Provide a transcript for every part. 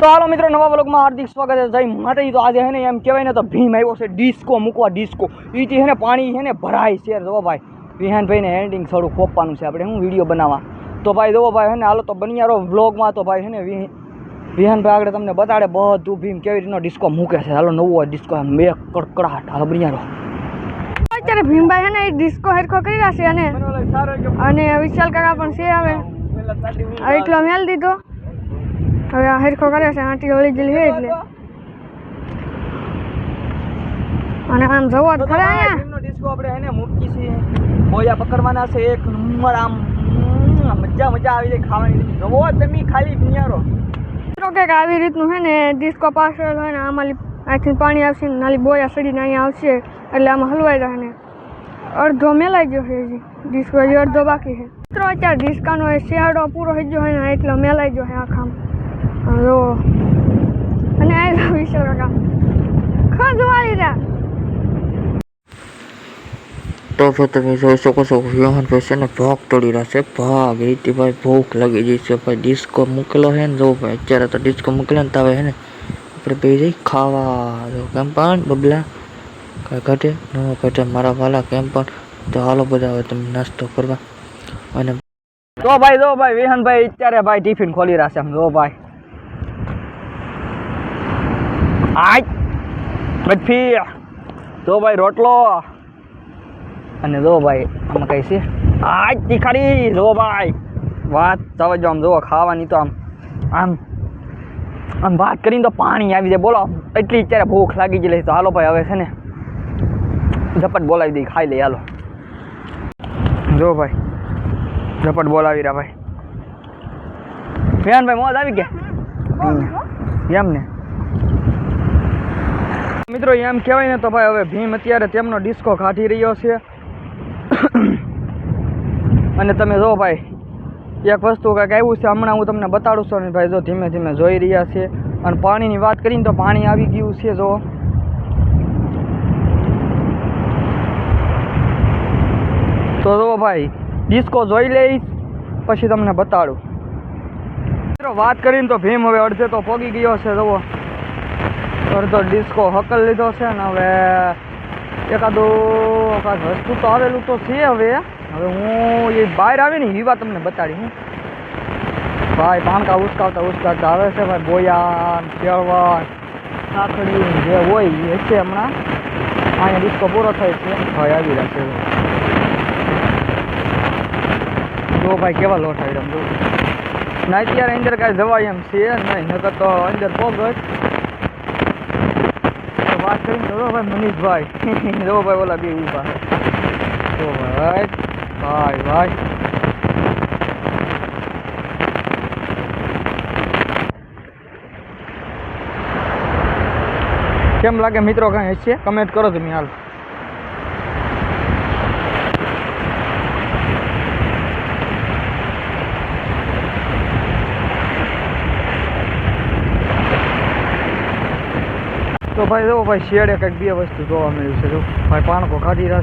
તો હાલો મિત્રો નવા વ્લોગમાં હાર્દિક સ્વાગત છે. જય માતાજી. તો આજે હે ને એમ કહેવાય ને તો ભીમ આવ્યો છે ડિસ્કો મૂકવા ડિસ્કો. એથી હે ને પાણી હે ને ભરાય છે. જો ભાઈ વિહાનભાઈને હેન્ડિંગ થોડું ખોપવાનું છે. આપણે હું વીડિયો બનાવવા? તો ભાઈ જો ભાઈ હે ને હાલો તો બનિયારો વ્લોગમાં. તો ભાઈ હે ને વિહ- વિહાનભાઈ આગળ તમને બતાડે બધું ભીમ કેવી રીતનો ડિસ્કો મૂકે છે. હાલો નવો ડિસ્કો બે કડકડાટ. હાલો બનિયારો અત્યારે ભીમભાઈ છે ને એ ડિસ્કો હેરખો કરી રહ્યા છે અને અને વિશાલ કાકા પણ છે હવે. એટલો મેલ દીધો. હવે આ હેરખો કરે છે આંટી ઓળી જેલી છે એટલે. અને આમ જવો જ ખરા અહીંયા. ડિસ્કો આપણે હે ને મૂકી છે. મોજા પકડવાના છે એક નંબર આમ મજા મજા આવી જાય ખાવાની. જવો તમે ખાલી નિયારો મિત્રો કંઈક આવી રીતનું છે ને ડિસ્કો પાછળ હોય ને આમાં આથી પાણી આવશે ને નાલી બોયા સડીને અહીંયા આવશે. એટલે આમાં હલવાઈ રહે ને. અડધો મેલાઈ ગયો છે હજી. ડિસ્કો હજી અડધો બાકી છે. મિત્રો અત્યારે ડિસ્કાનો શિયાળો પૂરો થઈ ગયો હોય ને એટલો મેલાઈ ગયો છે આખામાં. જો અને આ વિશાલ કાકા ખજવાળી રહ્યા. તો જો તમે જોઈ શકો છો વિહાનભાઈ છે ને ભાગ તોડી રહ્યા છે. ભાગ એથી ભાઈ ભૂખ લાગી ગઈ છે. ભાઈ ડિસ્કો મૂકેલો હે ને જો ભાઈ અત્યારે તો ડિસ્કો મૂકેલો ને તાવે હે ને આપણે બે જઈ ખાવા જો કેમ પણ બબલા. કાંઈ ઘટે ન ઘટે મારા વાલા કેમ પણ. તો હાલો બધા હવે તમે નાસ્તો કરવા. અને તો ભાઈ જો ભાઈ વિહાનભાઈ અત્યારે ભાઈ ટિફિન ખોલી રહ્યા છે જો ભાઈ. આજ બરફી જો ભાઈ રોટલો અને જો ભાઈ આમાં કઈ છે? આજ તીખારી જો ભાઈ. વાત તમે જો આમ જો ખાવાની તો આમ આમ આમ વાત કરીને તો પાણી આવી જાય. બોલો એટલી અત્યારે ભૂખ લાગી ગયેલી તો હાલો ભાઈ હવે છે ને ઝપટ બોલાવી દઈ ખાઈ લઈ હાલો. જો ભાઈ ઝપટ બોલાવી રહ્યા ભાઈ. વિહાનભાઈ મોજ આવી ગયા? એમ ને? મિત્રો, એમ કહેવાય ને તો ભાઈ હવે ભીમ અત્યારે તેમનો ડિસ્કો કાઢી રહ્યો છે. અને તમે જો ભાઈ, એક વસ્તુ કંઈક આવ્યું છે, હમણાં હું તમને બતાડું છું ભાઈ જો ધીમે ધીમે જોઈ રહ્યા છે. અને પાણીની વાત કરીને તો પાણી આવી ગયું છે, જો. તો જો ભાઈ ડિસ્કો જોઈ લઈશ, પછી તમને બતાડું. મિત્રો, વાત કરીને તો ભીમ હવે અડધે તો પોગી ગયો છે, જુઓ. અડધો ડિસ્કો હકલ લીધો છે ને હવે એકાદું કાંઈક વસ્તુ તો આવેલું તો છે હવે. હવે હું એ બહાર આવી ને એ વાત તમને બતાડી હું. ભાઈ પાણકા ઉચકાવતા ઉચકાવતા આવે છે ભાઈ બોયા ચેળવણ સાખડી જે હોય એ છે હમણાં. અહીંયા ડિસ્કો પૂરો થાય છે. ભાઈ આવી રહ્યા છે જો ભાઈ કેવા લોટ આવી રહ્યા જો. ના અત્યારે અંદર કાંઈ જવાય એમ છે નહીં, નકર તો અંદર પોગ જ. વાત કરીને તો જો ભાઈ મનીષભાઈ જો ભાઈ ઓલા બે ઊભા જો ભાઈ ભાઈ ભાઈ કેમ લાગે મિત્રો કાંઈ હશે? કમેન્ટ કરો તમે હાલ. તો ભાઈ જો ભાઈ શેડે કંઈક બે વસ્તુ જોવા મળ્યું છે. જો ભાઈ પાણકો કાઢી રહ્યા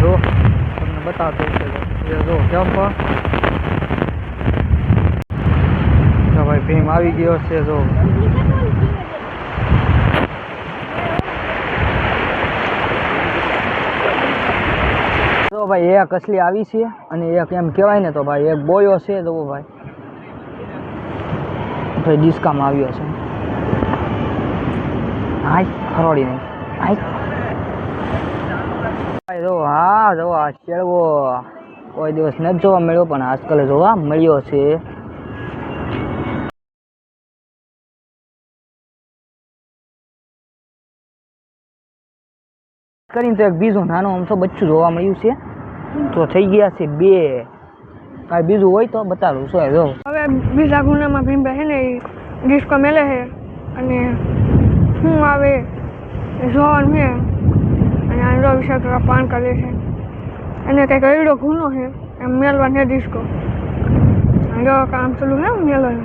જો, તમને બતાવતો છે. જો. કેમ પણ ભાઈ ભીમ આવી ગયો છે, જો. તો ભાઈ, એક અસલી આવી છે અને એક એમ કહેવાય ને તો ભાઈ, એક બોયો છે, જો ભાઈ. ભાઈ ડિસ્કામાં આવ્યો છે. નહીં. હાય ભાઈ જો હા જો આ ચેડવો કોઈ દિવસ નથી જોવા મળ્યો, પણ આજકાલ જોવા મળ્યો છે. કરીને તો એક બીજું નાનું તો બચ્ચું જોવા મળ્યું છે. તો થઈ ગયા છે બે. કાંઈ બીજું હોય તો બતાડું, શું હવે બીજા ગુનામાં ભીમભાઈ છે ને ડિસ્કો મેલે છે અને શું આવે જોવાનું છે અને આંધળો વિશે થોડા પાન કરે છે. અને કંઈક એવડો ગુનો છે એમ મેલવાનો છે ડિસ્કો. આંધળો કામ ચાલુ છે મેલવાનું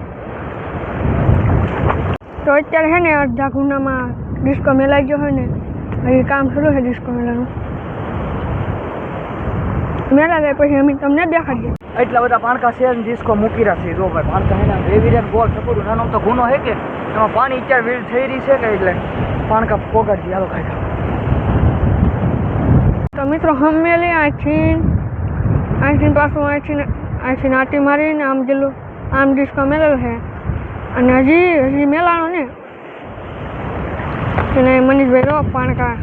તો અત્યારે છે ને અડધા ગુનામાં ડિસ્કો મેલાઈ ગયો હોય ને, હજી કામ ચાલુ છે ડિસ્કો મેળવાનું મેળા જાય પછી અમે તમને દેખાડીએ. એટલા બધા પાણકા છે ડિસ્કો મૂકી છે. જો ભાઈ, પાણકા હે ને એવી રીતે ગોળ સપોરું નાનો તો ગુનો હે કે? એમાં પાણી અત્યારે વીડ થઈ રહી છે કે એટલે પાણકા પોગાડી હાલો, ખાઈ તો મિત્રો હમેલી આથી અહીંથી પાછું આથી આથી નાટી મારીને આમ જેલું, આમ ડિસ્કો મેલેલ છે અને હજી હજી મેલાનો ને. અને મનીષભાઈ રો પાણકા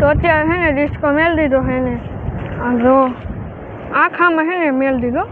તો અત્યારે છે ને ડિસ્કો મેળ દીધો છે ને. જો આખામાં છે ને મેળ દીધો.